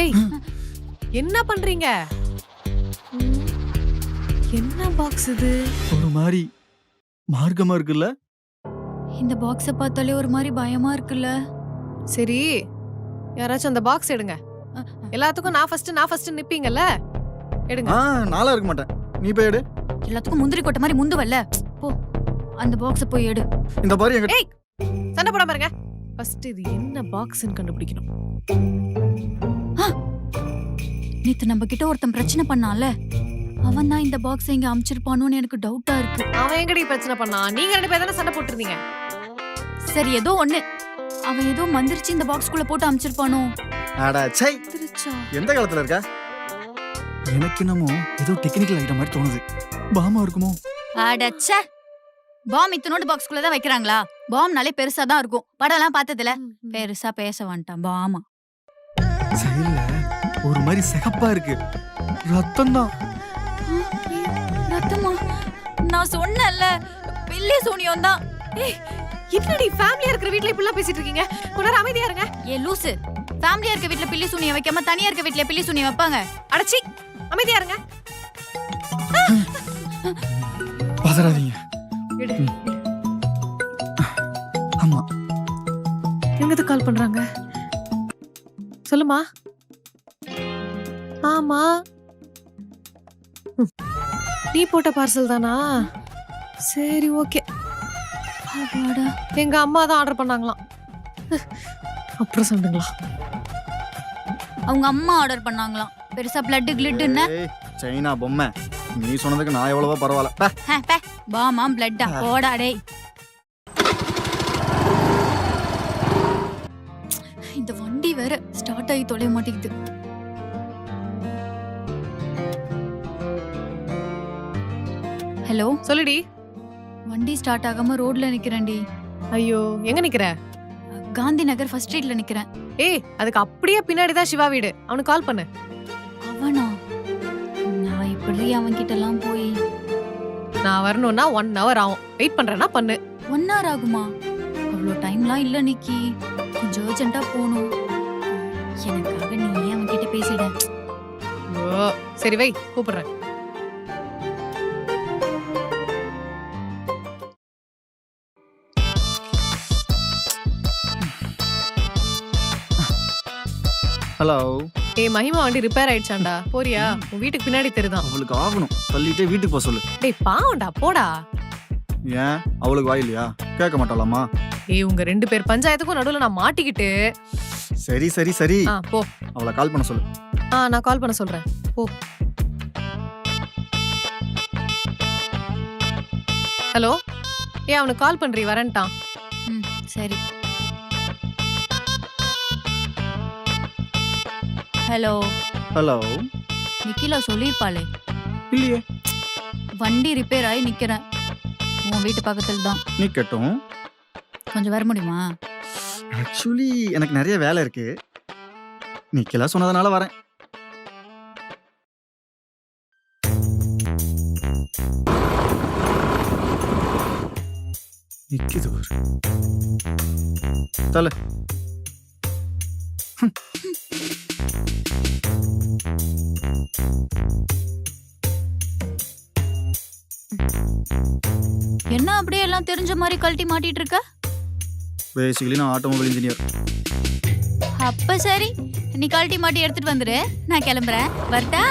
ஏய் என்ன பண்றீங்க? என்ன பாக்ஸ் இது? ஒரு மாதிரி மார்க்கமா இருக்குல்ல? இந்த பாக்ஸ பார்த்தாலே ஒரு மாதிரி பயமா இருக்குல்ல? சரி யாராச்சும் அந்த பாக்ஸ் எடுங்க. எல்லாத்துக்கும் நான் ஃபர்ஸ்ட் நான் ஃபர்ஸ்ட் நிப்பீங்கல்ல? எடுங்க. ஆ நாளா இருக்க மாட்டேன். நீ போய் எடு. எல்லாத்துக்கும் முந்திரி கொட்டை மாதிரி முந்துவல்ல போ அந்த பாக்ஸ போய் எடு. இந்த பாரு எங்க ஏய் சண்டை போடாம இருங்க. ஃபர்ஸ்ட் இது என்ன பாக்ஸ்னு கண்டுபிடிக்கணும். நேத்து நம்ம கிட்ட ஒருத்தன் பிரச்சனை பண்ணான்ல அவன் தான் இந்த பாக்ஸ் இங்க அமிச்சிருப்பானோன்னு எனக்கு டவுட்டா இருக்கு. அவன் எங்கடி பிரச்சனை பண்ணான் நீங்க ரெண்டு பேர் தானே சண்டை போட்டுருந்தீங்க? சரி ஏதோ ஒண்ணு. அவன் ஏதோ மந்திரிச்சு இந்த பாக்ஸ்குள்ள போட்டு அமிச்சிருப்பானோ? அடா சை. திருச்சா எந்த காலத்துல இருக்க? எனக்கு என்னமோ ஏதோ டெக்னிக்கல் ஐட்டம் மாதிரி தோணுது. பாமா இருக்குமோ? அடச்ச பாம் இத்தனோடு பாக்ஸ்குள்ள தான் வைக்கிறாங்களா? பாம்னாலே பெருசா தான் இருக்கும். படம்லாம் பார்த்ததுல பெருசா பேச வந்துட்டான் பாமா. சைடுல ஒரு மாதிரி சிகப்பா இருக்கு. ரத்தம் தான் ரத்தமா? நான் சொன்னேன்ல பில்லி சூனியம் தான் என்னடி ஃபேமிலியா இருக்கிற வீட்ல இப்படிலாம் பேசிட்டு இருக்கீங்க? கொஞ்ச நேரம் அமைதியா இருங்க. ஏ லூசு. ஃபேமிலியா இருக்க வீட்ல பில்லி சூனியம் வைக்காம தனியா இருக்க வீட்ல பில்லி சூனியம் வைப்பாங்க. அடச்சி. அமைதியா இருங்க. பதறாதீங்க. ஆமா. எங்கது கால் பண்றாங்க? சொல்லுமா? ஆமா. நீ போட்ட பார்சல் தானா? சரி ஓகே. எங்க அம்மா தான் ஆர்டர் பண்ணாங்களாம். அப்புறம் சொல்லுங்களா? அவங்க அம்மா ஆர்டர் பண்ணாங்களாம். பெருசா பிளட் கிளிட்டுன்னு சைனா பொம்மை. நீ சொன்னதுக்கு நான் எவ்வளவோ பரவாயில்ல. பே. பாமா பிளட்டா போடா டேய். இந்த வண்டி வேற ஸ்டார்ட் ஆகி தொலைய மாட்டேங்குது. ஹலோ? சொல்லுடி. வண்டி ஸ்டார்ட் ஆகாம ரோட்ல நிக்கிறேன்டி. ஐயோ எங்க நிக்கிற? காந்தி நகர் ஃபர்ஸ்ட் ஸ்ட்ரீட்ல நிக்கிறேன். ஏய் அதுக்கு அப்படியே பின்னாடி தான் சிவா வீடு. அவனுக்கு கால் பண்ணு. அவனா? நான் இப்படி அவன் கிட்ட எல்லாம் போய். நான் வரணும்னா ஒன் ஹவர் ஆகும். வெயிட் பண்றேன்னா பண்ணு. ஒன் ஹவர் ஆகுமா? அவ்வளோ டைம்லாம் இல்ல நிக்கி. கொஞ்சம் அர்ஜென்ட்டா போகணும். எனக்காக நீயே அவன் கிட்ட பேசிட. ஓ சரி வை கூப்பிடுறேன். ஹலோ ஏய் மகிமா வண்டி ரிப்பேர் ஆயிடுச்சாண்டா? போறியா? உன் வீட்டுக்கு பின்னாடி தெரியுதான் அவளுக்கு ஆகணும். தள்ளிட்டே வீட்டுக்கு போக சொல்லு. டேய் பாவம்டா போடா. ஏன்? அவளுக்கு வாய் இல்லையா? கேட்க மாட்டாளாமா? ஏய் உங்க ரெண்டு பேர் பஞ்சாயத்துக்கும் நடுவுல நான் மாட்டிக்கிட்டு. சரி சரி சரி. ஆ போ. அவளை கால் பண்ண சொல்லு. ஆ நான் கால் பண்ண சொல்றேன். போ. ஹலோ ஏ அவனுக்கு கால் பண்றீ வரேன்ட்டான். ம் சரி. ஹலோ. ஹலோ. நிக்கிலா சொல்லியிருப்பாளே. இல்லையே. வண்டி ரிப்பேர் ஆகி நிக்கிறேன். உன் வீட்டு பக்கத்துல தான். நீ கேட்டும் கொஞ்சம் வர முடியுமா? ஆக்சுவலி எனக்கு நிறைய வேலை இருக்கு. நிக்கலா சொன்னதுனால வரேன். நிக்குது தல என்ன அப்படியே எல்லாம் தெரிஞ்ச மாதிரி கழட்டி மாட்டிட்டு இருக்க? பேசிக்கலி நான் ஆட்டோமொபைல் இன்ஜினியர் அப்ப சரி. நீ கழட்டி மாட்டி எடுத்துட்டு வந்துரு. நான் கிளம்புறேன். வரட்டா